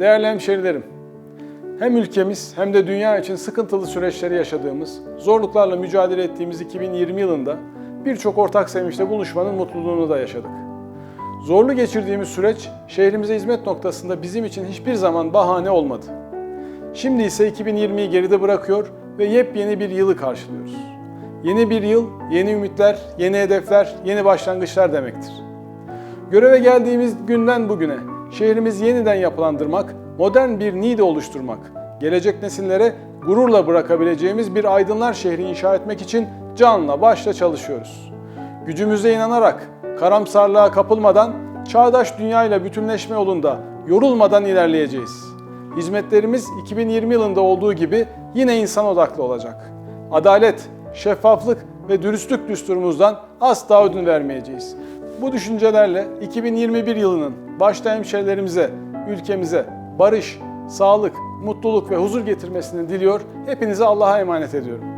Değerli hemşerilerim, hem ülkemiz hem de dünya için sıkıntılı süreçleri yaşadığımız, zorluklarla mücadele ettiğimiz 2020 yılında birçok ortak sevinçte buluşmanın mutluluğunu da yaşadık. Zorlu geçirdiğimiz süreç şehrimize hizmet noktasında bizim için hiçbir zaman bahane olmadı. Şimdi ise 2020'yi geride bırakıyor ve yepyeni bir yılı karşılıyoruz. Yeni bir yıl, yeni ümitler, yeni hedefler, yeni başlangıçlar demektir. Göreve geldiğimiz günden bugüne şehrimizi yeniden yapılandırmak, modern bir NİDE oluşturmak, gelecek nesillere gururla bırakabileceğimiz bir aydınlar şehri inşa etmek için canla başla çalışıyoruz. Gücümüze inanarak, karamsarlığa kapılmadan, çağdaş dünyayla bütünleşme yolunda yorulmadan ilerleyeceğiz. Hizmetlerimiz 2020 yılında olduğu gibi yine insan odaklı olacak. Adalet, şeffaflık ve dürüstlük düsturumuzdan asla ödün vermeyeceğiz. Bu düşüncelerle 2021 yılının başta hemşehrilerimize, ülkemize barış, sağlık, mutluluk ve huzur getirmesini diliyor. Hepinizi Allah'a emanet ediyorum.